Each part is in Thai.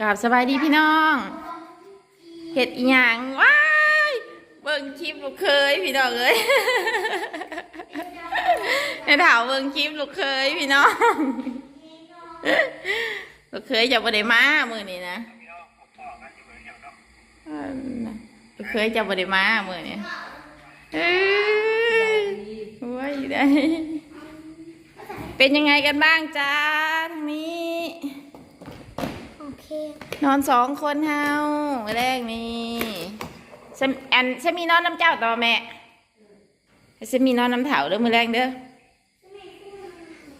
กราบสบายดีพี่น้องเห็ดอีหยังว้ายเบิ่งคลิปลูกเคยพี่น้องเอ้ยในถาวเบิ่งคลิปลูกเคยพี่น้องลูกเคยจะบ่ได้มามือนี้นะลูกเคยจะบ่ได้มามือนี้เอ้ยว้ายได้เป็นยังไงกันบ้างจ้าทางนี้ โอเค นอนสองคนเฮาแรกนี่ฉันอันฉันมีนอนน้ำเจ้าต่อแม่ฉันมีนอนน้ำเถาเด้อมือแรงเด้อ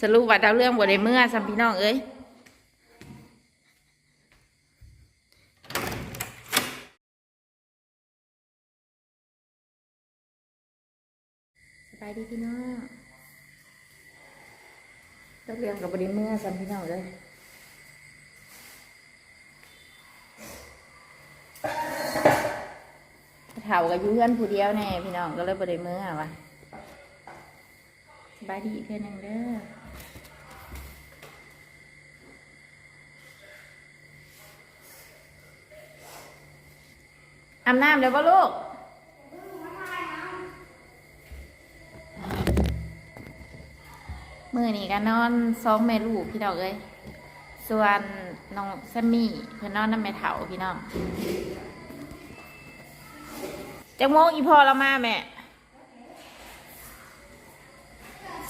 สรุปว่าดาวเรื่องบ่ได้เมื่อสัมพี่น้องเอ้ยสบายดีพี่น้องดาวเรื่องกับบ่ได้เมื่อสัมพี่น้องเลย เถากับยูเพื่อนผู้เดียวแน่พี่น้องก็เลยบริมือว่ะสบายดีเพื่อนหนึ่งเด้ออาบน้ำเดี๋ยวป่ะลูกมือนี่กันอนสองแม่ลูกพี่น้องเอ้ยส่วนน้องแซมมี่เพื่อนนอนน้ำแม่เถาพี่น้อง จังโมงอีพอเรามาแม่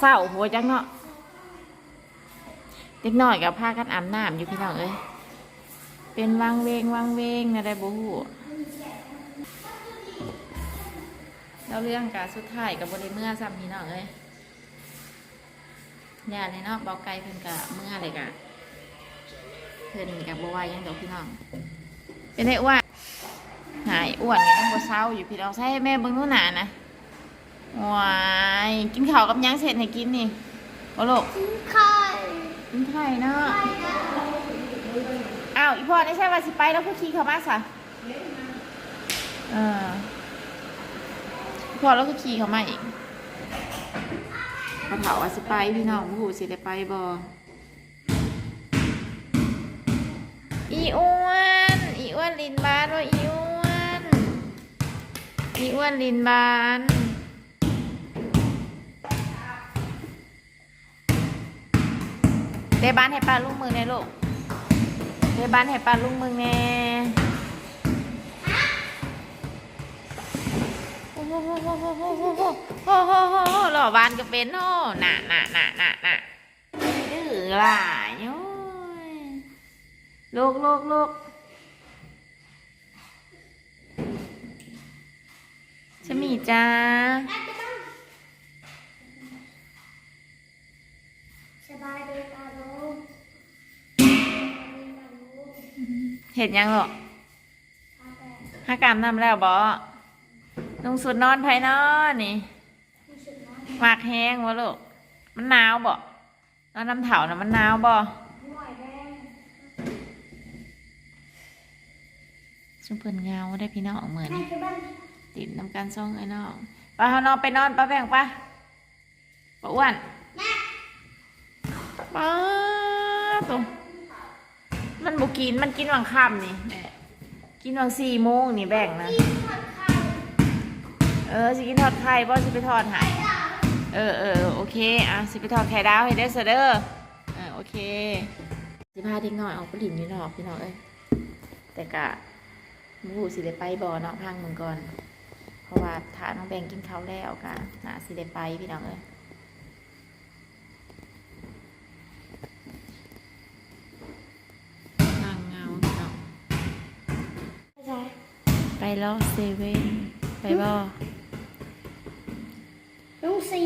เศร้าหัวจังเนาะเด็กน้อยกับพากันอาบน้ำอยู่พี่น้องเอ้ยเป็นวังเวงวังเวงนะได้บูฮูเราเรื่องการสุดท้ายกับบริเมื่อซ้ำพี่น้องเอ้ยอย่าเลยเนาะเบาไกลเพิ่นกับเมื่อเลยกะเพิ่นกับบัวาหยังดอกพี่น้องเป็นไงอ้วน หายอ้วนไงต้องบ่เศร้าอยู่พี่น้องใช่แม่เบิ่งนู่นหนานะว้ายกินข้าวกับหยังเสร็จให้กินนี่โอ้ลูกไข่กินไข่เนาะอ้าวอีพ่อได้ใช่ว่าสิไปแล้วพูดขี่เขามาสะเอออีพ่อแล้วก็ขี่เขามาอีกเขาถามว่าสิไปพี่น้องผู้สิได้ไปบ่อีอ้วน อีอ้วนลินบานว่าอีอ้วน อีอ้วนลินบานเดบ้านให้ป้าลุงมือแน่ลูกเดบ้านให้ป้าลุงมือแน่โอ้โหโอ้โหโอ้โหโอ้โหโอ้โหโอ้โหโอ้โหหล่อบ้านก็เป็นโน่น่ะน่ะน่ะน่ะน่ะดื้อหลายโอ้ยลูกลูกลูก ชมีจ้าสบายดีตาลูกเห็นยังหรอฮักกามนำแล้วบอลงสุดนอนภายนอนนี่หมากแห้งวะลูก มันหนาวบ่นอนน้ำเถานะมันหนาวบ่ชุมเพิ่นเงาได้พี่น้องเหมือน ให้ที่บ้านติดน้ำกันซ่องไอ้น้องไปเอานอนไปนอนป้าแบ่งป้าป้าอ้วนป้าตรงมันบุกินมันกินวังค่ำนี่แม่กินวังสี่โมงนี่แบ่งนะ เออสิกินทอดไข่บ่สิไปทอดหายเออเออโอเคอะสิไปทอดไข่ดาวให้ได้เสเด้อเออโอเคสิพาเด็กน้อยออกไปหลินนี่นอกพี่น้องเอ้ยแต่กะมูสิได้ไปบ่เนาะพังมึงก่อน ราะว่าถ้าน้องแบงกินข้าวแล้วกะน่าสิได้ไปพี่น้องเอ้ยนางเงาพี่น้องใช่ไปแล้วเซเว่นไปบ่ลุงสี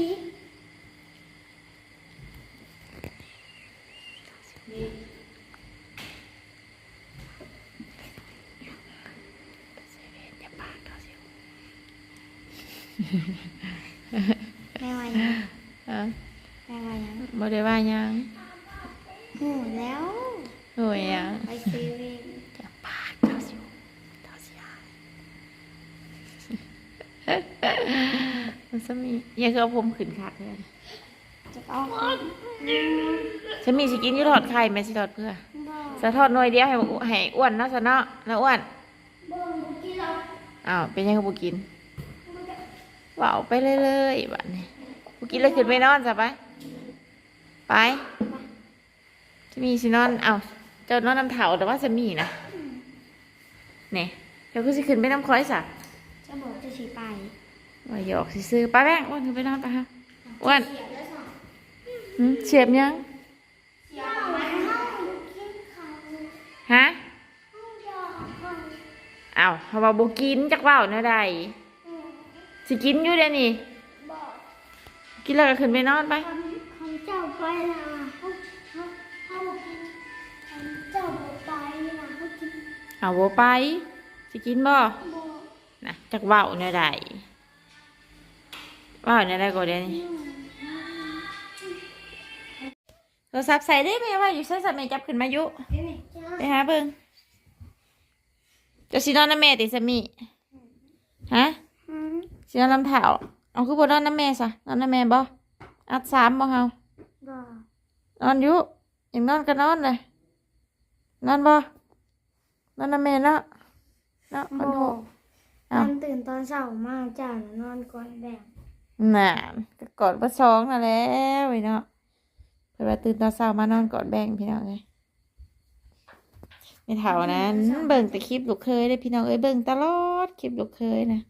อย่าปากเขาสิ แม่ว่ายังเออแม่ว่ายังบ่ได้ว่ายังหูแล้วโอ้ยหยังไปซเว่นอย่าปากเขาสิเขาสิหายมันจะมีอย่าคือเอาผมขึ้นคักเลยจะต้องฉันมีสิกินยี่ทอดไข่แม่สิทอดเพื่อสะทอดหน่วยเดียวให้ให้อ้วนนะสะเนาะแล้วอ้วนบ่บ่กินหรอกอ้าวเป็นยังไงบุกิน ว่าวไปเรื่อยๆบัดนี้บุกินเลยขึ้นไปนอนซะไปไปจะมีสินอนเอาเจ้านอนน้ำเถาแต่ว่าจะมีนะเนี่ยเดี๋ยวก็สิขึ้นไปน้ำคอยสะจะบอกจะสิไปว่าหยอกสิซื้อป้าแป้งอ้วนขึ้นไปนอนไปฮะอ้วนเสียบแล้วสั่งหืมเฉียบยังเสียบมันเฮาบ่กินข้าวฮะเฮาอยากข้าวอ้าวเขาบอกบุกินจักว่าวเนาะใดอืม สิกินอยู่เดี๋ยวนี้บอกกินแล้วก็ขึ้นไปนอนไปคำคำเจ้าไปนะเขาเขาเขาบอกกินคำเจ้าบอกไปนะเขากินเอาบ่ไป สิกินบ่บอกนะจักว่าวเนาะใดว่าวเนาะใดก็เดี๋ยวนี้อืมโทรศัพท์ใส่ได้ไหมว่าอยู่ใส่สัตว์แม่จับขึ้นมายุเดี๋ยวนี้จ้า ไปหาเบิ่งเจะสินอนน้ำแม่ติสามีฮะอืม สินอนน้ำเถาเอาคือบ่นอนน้ำแม่ซะนอนน้ำแม่บ่อัดสามบ่เฮาบอกนอนอยู่ยังนอนก็นอนเลยนอนบ่นอนน้ำแม่เนาะเนาะบมันอโหกเอ้าตอนตื่นตอนเช้ามาจ้าน่ะนอนก่อนแบ่งน่ะก็กอดบ่สองนั่นแหล้วไอ้เนาะเพิ่นว่าตื่นตอนเช้ามานอนกอดแบ่งพี่น้องเอ้ยในเถานั้นเบิ่งแต่คลิปลูกเคยเด้อพี่น้องเอ้ยเบิ่งตลอดคลิปลูกเคยนะ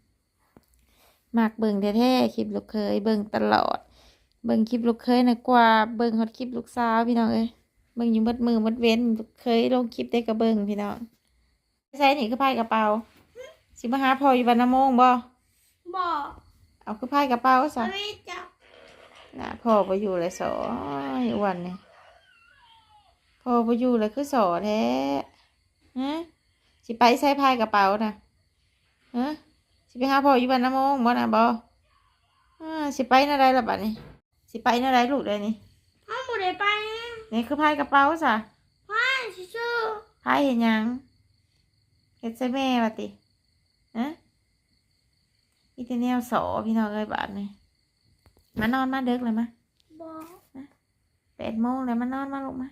มักเบิ่งแท้ๆคลิปลูกเคยเบิ่งตลอด เบิ่งคลิปลูกเคยนะกว่าเบิ่งฮอดคลิปลูกสาวพี่น้องเอ้ยเบิ่งอยู่มัดมือมัดเว้นลูกเคยลงคลิปได้ก็เบิ่งพี่น้องใส่นี่คือพายกระเป๋าสิมาหาพ่ออยู่บ้านน้ำโมงบ่บอกเอาคือพายกระเป๋าซะไม่จับน่ะพ่อไปอยู่เลยสอไอ้อ้วันนี่พ่อไปอยู่เลยคือสอแท้ฮะสิไปใส่พายกระเป๋าน่ะฮะสิ ไปหาพ่ออยู่บ้านน้ำโมงบ่น่ะบ่อ่าสิไปน่ะได้ละบัดนี้ สิไปน่ะได้ลูกได้นี่อ้าวหมดเลยไปนี่คือพายกระเป๋าซะพ่อชื่อพายเห็นหยังเฮ็ดใส่แม่ว่าติฮะอีแต่แนวสอพี่น้องเอ้ยบาดนี่มานอนมาเด็กเลยมะบอกแปดโมงแล้วมานอนมาลูกมา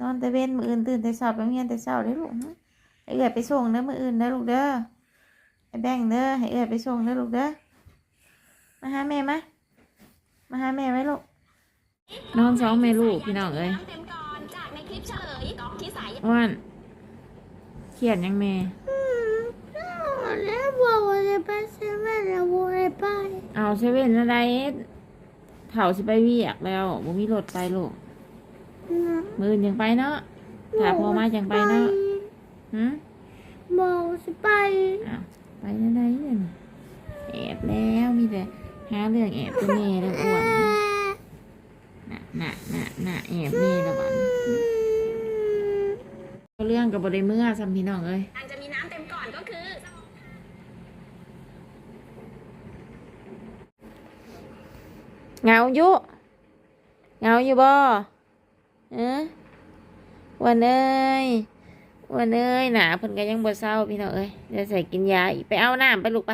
นอนแต่เว้นมืออื่นตื่นแต่เช้าไปโรงเรียนแต่เช้าได้อลูกนะให้เอื้อยไปส่งเด้อมืออื่นเด้อลูกเด้อ ไอ้แบงค์เด้อให้เอื้อยไปส่งเด้อลูกเด้อมาหาแม่มามาหาแม่ไว้ลูกนอนสองแม่ลูกพี่น้องเอ้ยน้ำเต็มก่อนจากในคลิปเฉลยก๊อกที่สายอ้วนเขียนยังแม่อืมแล้วบอกว่าจะไปเซเว่นแล้วบอกให้ไปเอาเซเว่นอะไรเผาสิไปเวียกแล้วบ่มีรถไปลูกนะมืออื่นยังไปเนาะถ้าพอมาจังไปเนาะหืมบอกจะไปอ้าว ไปได้ไดเนี่ยแอบแล้วมีแต่หาเรื่องแอบตัวเมย์แล้วอ้วนน่ะน่ะน่ะน่ะแอบเมย์แล้วบัดเรื่องกับบริเมื่อซัมพี่น้องเอ้ยอันจะมีน้ำเต็มก่อนก็คือเหงาอยู่เหงาอยู่บ่เออวันเอ้ย วันเอ้ยหนาเพิ่นก็ยังบ่เศร้าพี่น้องเอ้ยเดี๋ยวใส่กินยาอีกไปเอาน้ำไปลูกไป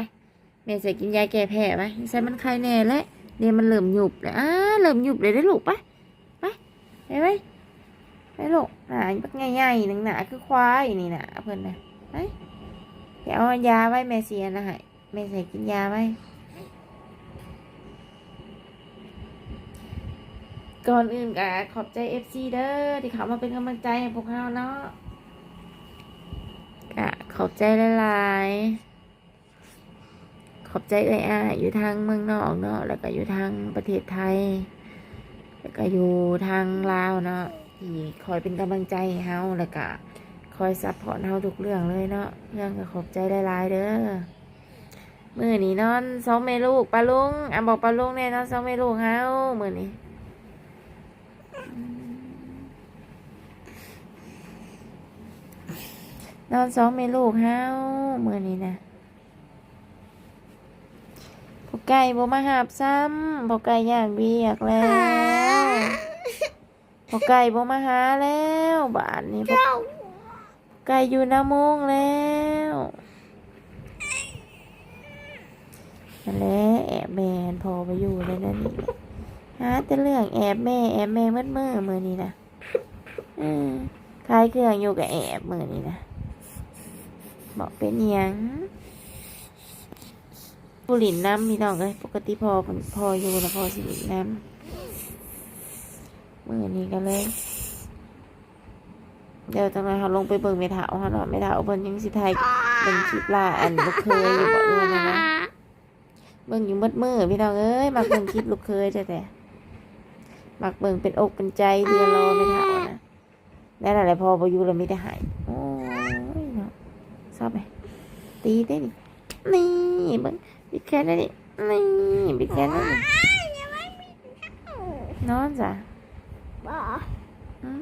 แม่ใส่กินยาแก้แพ้ไปใส่มันไข้แน่แล้วเดี๋ยวมันเริ่มหยุบแล้วอ้าเริ่มหยุบเลยได้ลูกไปไปไปไปไปลูกหนาบักใหญ่ๆหนึ่งหนาคือควายนี่นะเพิ่นนะไปเดี๋ยวเอายาไว้แม่เสียนะให้แม่ใส่กินยาไว้ก่อนอื่นก็ขอบใจ FC เด้อที่เขามาเป็นกำลังใจให้พวกเราเนาะ ขอบใจหลายๆ ขอบใจเอ้ยอาอยู่ทางเมืองนอกเนาะ แล้วก็อยู่ทางประเทศไทย แล้วก็อยู่ทางลาวเนาะที่คอยเป็นกำลังใจเฮาแล้วก็คอยซัพพอร์ตเฮาทุกเรื่องเลยเนาะ เรื่องก็ขอบใจหลายๆ เด้อมื่อนี้นอนสองแม่ลูกปลาลุงอะบอกปลาลุงแน่นอนสองแม่ลูกเฮามื่อนี้ นอนสองเมลูกเฮาเมื่อนี้นะพอไก่บ่มาหาบซ้ำพอไก่อยากเบียกแล้วพอไก่บ่มาหาแล้วบ้านนี้พอเจ้าไก่อยู่หน้าโมงแล้วนั่นแหละแอบแม่นพอไปอยู่แล้วนั่นนี่หาแต่เรื่องแอบแม่แอบแม่มืดมือมือนี้นะเออคล้ายเครื่องอยู่กับแอบมือนี่นะ บอกเป็นยังผู้หลินน้ำพี่น้องเลยปกติพอเพิ่นพออยู่แล้วพอสิหลินน้ำมือนี้ก็เลย เดี๋ยวจังไรเขาลงไปเบิ่งเมถาวเขาเนาะเมถาวเบิ่งยังสิไทยเป็นคลิปล่าอันลูกเคยอยู่บ่เอื้อนนะนะเบิ่งอยู่มืดมือพี่น้องเอ้ยมักเบิ่งคลิปลูกเคยแต่แต่มักเบิ่งเป็นอกเป็นใจเรียนรอเมถาวนะนั่นแหละพอพออยู่แล้วไม่ได้หายเนาะชอบไหม ตีได้ดิ นี่เบิ่งบิดแขนได้ดิ นี่บิดแขนได้ดินอนจ้ะบ่อืม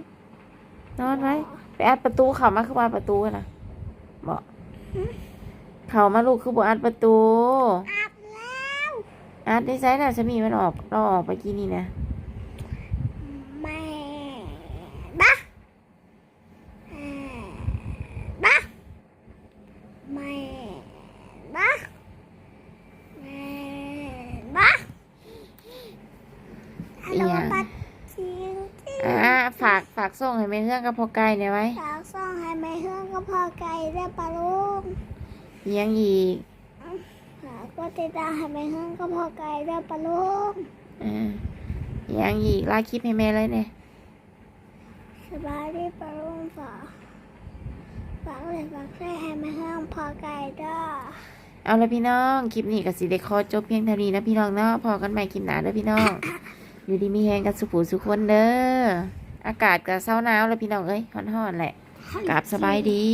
นอนไว้ไปอัดประตูเขามาคือว่าประตูนะบอกเขามาลูกคือบอกอัดประตูอาบแล้วอัดได้ไซน่ะจะมีมันออกเราออกไปกี่นี่นะ แม่บ้าบ้าแม่บ้าแม่บ้าฮัลโหลปัดจริงจริง อ่าฝากฝาก ส่งให้แม่เรื่องกับพอไก่เนี่ยไว้สาวส่องให้แม่เฮืองก็พอไก่ได้ปลาลูกเลี้ยงอีกหาก็ติดตามให้แม่เฮืองก็พอไก่ได้ปลาลูกอ่าเลี้ยงอีกลาคลิปให้แม่เลยเนี่ยสบายดีปลาลูกฝากฝากเลยฝากแค่ให้แม่เฮืองพอไก่ได้เอาละพี่น้อง คลิปนี้กับสิเดคอจบเพียงเท่านี้นะพี่น้องเนาะพอกันใหม่คลิปหน้าเด้อพี่น้อง อยู่ดีมีแหงกันสุขูสุขคนเด้อ อากาศก็เศร้าหนาวแล้วพี่น้องเอ้ยฮ้อนๆแหละกราบสบายดี